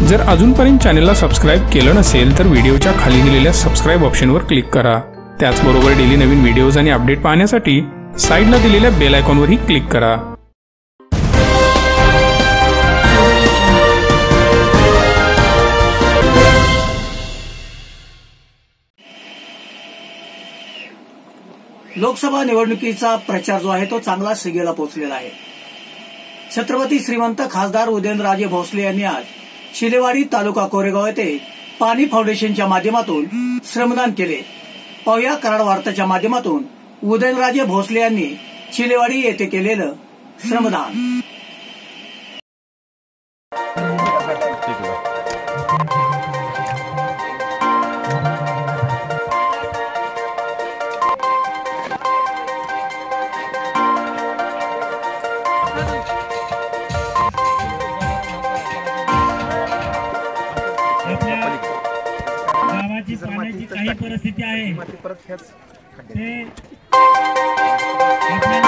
जर अजूनपर्यंत चॅनलला सबस्क्राईब केलं नसेल तर व्हिडिओच्या खाली दिलेल्या सबस्क्राईब ऑप्शनवर क्लिक करा. त्याचबरोबर डेली नवीन व्हिडिओज आणि अपडेट पाहण्यासाठी साईडला दिलेल्या बेल आयकॉनवरही क्लिक करा. लोकसभा निवडणुकीचा प्रचार जो आहे तो चांगला शिगेला पोहोचलेला आहे. छत्रपती श्रीमंत खासदार उदयनराजे भोसले यांनी आज शिलेवाडी तालुका कोरेगाव येथे पाणी फाउंडेशनच्या माध्यमातून श्रमदान केले. पाहुया कराड वार्ताच्या माध्यमातून उदयनराजे भोसले यांनी शिलेवाडी येथे केलेलं श्रमदान. गावाची पाण्याची काही परिस्थिती आहे. ते आपल्याला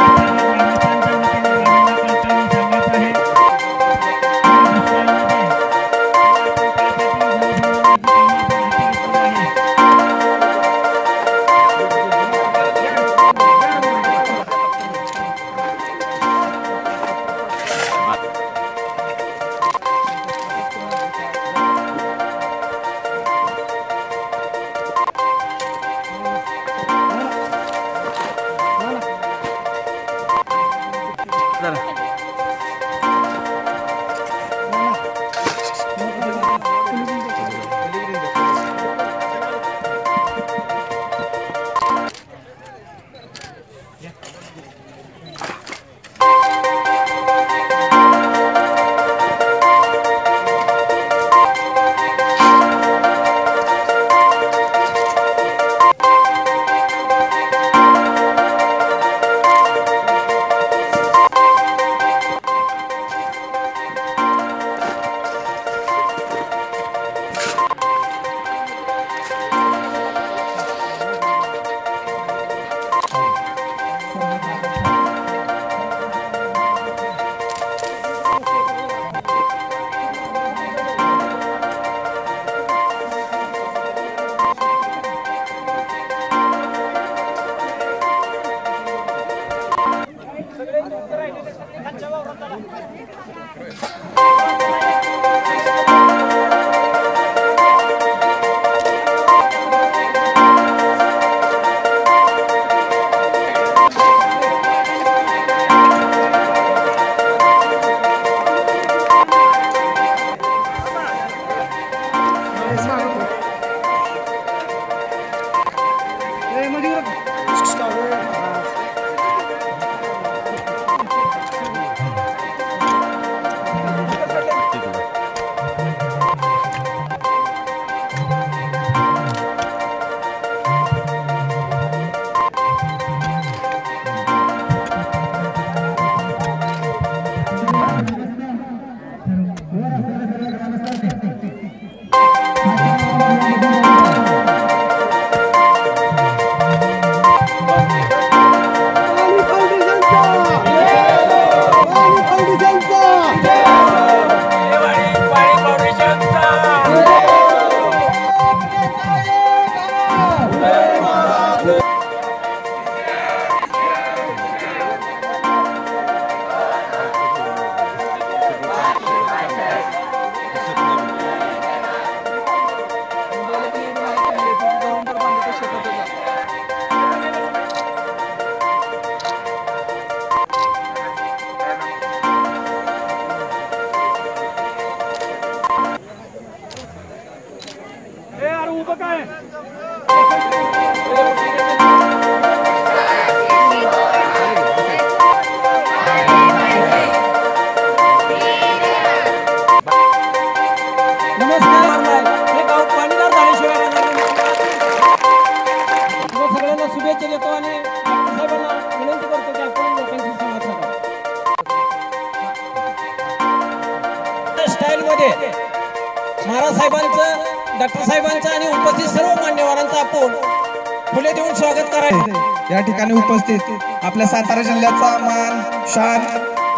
फुले देऊन स्वागत करायचं. या ठिकाणी उपस्थित आपल्या सातारा जिल्ह्याचा मान शान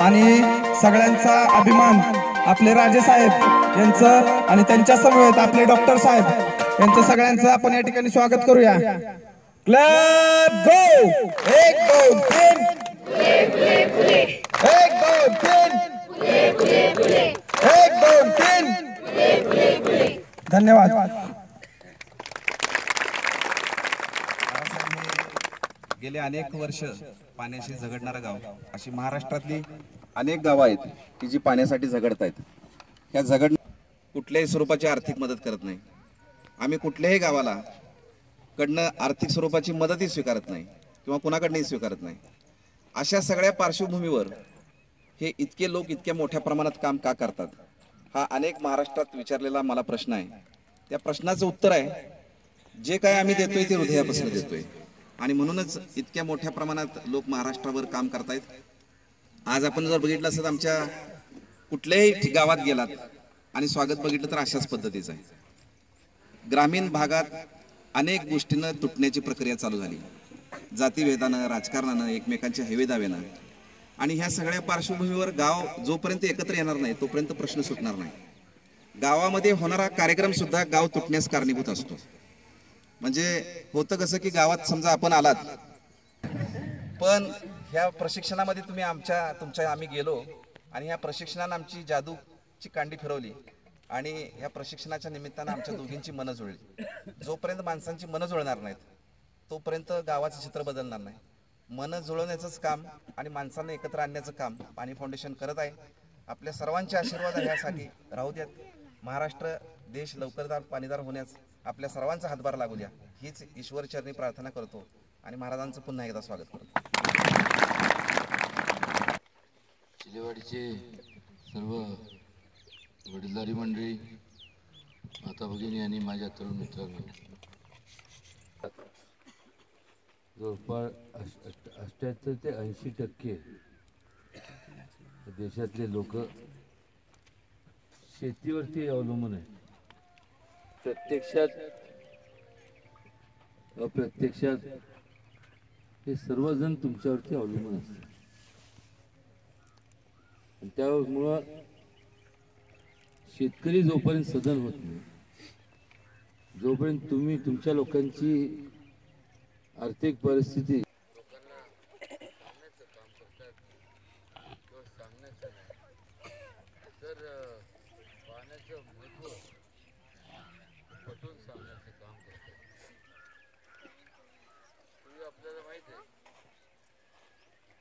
आणि सगळ्यांचा अभिमान आपले राजे साहेब यांचं आणि त्यांच्या समवेत आपले डॉक्टर साहेब यांचं सगळ्यांचं आपण या ठिकाणी स्वागत करूया. Club go! एक दोन तीन. एक दोन तीन. एक दोन तीन. धन्यवाद गेले अनेक वर्ष पाण्याशी झगडणारं गाव. अशी महाराष्ट्रातली अनेक गावं आहेत की जी पाण्यासाठी झगडत आहेत ह्या झगड कुठल्याही स्वरूपाची आर्थिक मदत करत नाही. आम्ही कुठल्याही गावाला कडनं आर्थिक स्वरूपाची मदतही स्वीकारत नाही किंवा कुणाकडनंही स्वीकारत नाही. अशा सगळ्या पार्श्वभूमीवर हे इतके लोक इतक्या मोठ्या प्रमाणात काम का करतात? हा अनेक महाराष्ट्रात विचारलेला मला प्रश्न आहे. त्या प्रश्नाचं उत्तर आहे जे काय आम्ही देतोय ते हृदयापासून देतोय. आणि म्हणूनच इतक्या मोठ्या प्रमाणात लोक महाराष्ट्रावर काम करतायत. आज आपण जर बघितलं असत आमच्या कुठल्याही गावात गेलात आणि स्वागत बघितलं तर अशाच पद्धतीचं आहे. ग्रामीण भागात अनेक गोष्टीनं तुटण्याची प्रक्रिया चालू झाली. जातीभेदानं राजकारणानं एकमेकांच्या हेवेदावेनं. आणि ह्या सगळ्या पार्श्वभूमीवर गाव जोपर्यंत एकत्र येणार नाही तोपर्यंत प्रश्न सुटणार नाही. गावामध्ये होणारा कार्यक्रम सुद्धा गाव तुटण्यास कारणीभूत असतो. म्हणजे होतं कसं की गावात समजा आपण आलात पण ह्या प्रशिक्षणामध्ये तुम्ही आमच्या तुमच्या आम्ही गेलो आणि ह्या प्रशिक्षणानं आमची जादूची कांडी फिरवली आणि ह्या प्रशिक्षणाच्या निमित्तानं आमच्या दोघींची मनं जुळली. जोपर्यंत माणसांची मनं जुळणार नाहीत तोपर्यंत गावाचं चित्र बदलणार नाही. मनं जुळवण्याचंच काम आणि माणसांना एकत्र आणण्याचं काम पाणी फाउंडेशन करत आहे. आपल्या सर्वांचे आशीर्वाद ह्यासाठी राहू द्यात. महाराष्ट्र देश लवकरदार पाणीदार होण्यास आपल्या सर्वांचा हातभार लागू द्या. हीच ईश्वरचरणी प्रार्थना करतो आणि महाराजांचं पुन्हा एकदा स्वागत करतो. शिलेवाडीचे सर्व वडीलधारी मंडळी माता भगिनी आणि माझ्या तरुण मित्रांनो. जवळपास अष्ट- अष्ट- अष्ट्याहत्तर ते ऐंशी टक्के देशातले लोक शेतीवरती अवलंबून आहे प्रत्यक्षात अप्रत्यक्षात हे सर्वजण तुमच्यावरती अवलंबून असतात. त्यामुळं शेतकरी जोपर्यंत सदन होत नाही जोपर्यंत तुम्ही तुमच्या लोकांची आर्थिक परिस्थिती तर पाण्याचं महत्त्व पटवून सांगण्याचं काम करतात पूर्वी आपल्याला माहीत आहे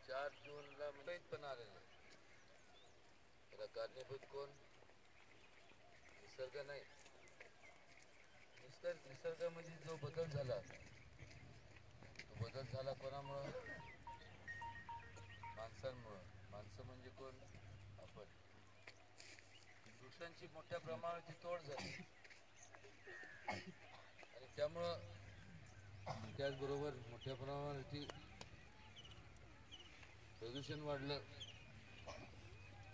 चार जूनला मुंबईत पण आलेले त्याला कारणीभूत कोण निसर्ग नाही निसर्ग निसर्गामध्ये जो बदल झाला तो बदल झाला कोणामुळं माणसांमुळं. माणसं म्हणजे कोण? आपण. वृक्षांची मोठ्या प्रमाणाची तोड झाली. आणि त्यामुळं त्याचबरोबर मोठ्या प्रमाणावरती प्रदूषण वाढलं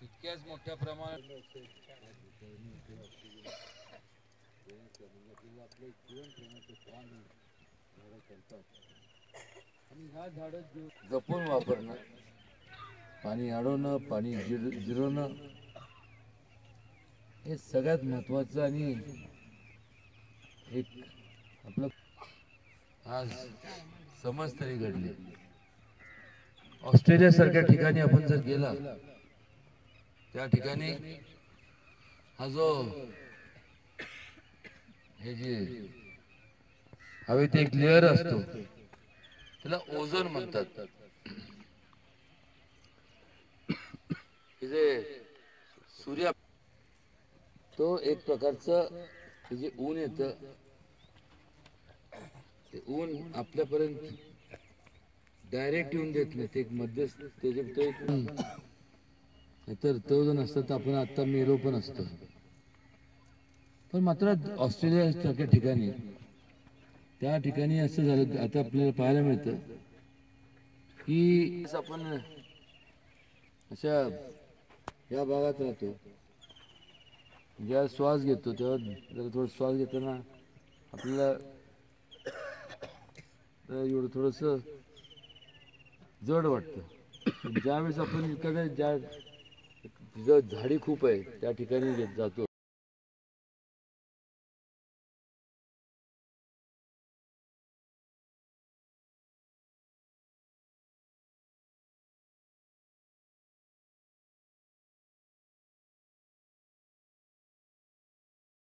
तितक्याच मोठ्या प्रमाणात आपले जीवन ठेवण्याचं काम झाडं करतात आणि ह्या झाडं जपून वापरणं पाणी अडवणं पाणी जिर जिरवणं हे सगळ्यात महत्वाचं आणि एक आपलं आज समज तरी घडली. ऑस्ट्रेलिया सारख्या ठिकाणी आपण जर गेला त्या ठिकाणी हा जो हे जे हवेत एक लेअर असतो त्याला ओझोन म्हणतात. हे जे सूर्य तो एक प्रकारचं हे जे ऊन येतं. ते ऊन आपल्यापर्यंत डायरेक्ट येऊन देत नाही. ते एक मध्यस्थ त्याचे तो एक नाहीतर तो जर नसतं तर आपण आता मेलो पण असतो. पण मात्र ऑस्ट्रेलिया सारख्या ठिकाणी त्या ठिकाणी असं झालं आता आपल्याला पाहायला मिळतं की आपण अशा या भागात राहतो. ज्या श्वास घेतो तेव्हा जरा थोडं श्वास घेताना आपल्याला एवढं थोडंसं जड वाटतं. ज्यावेळेस आपण एखाद्या ज्या झाडी खूप आहे त्या ठिकाणी जातो.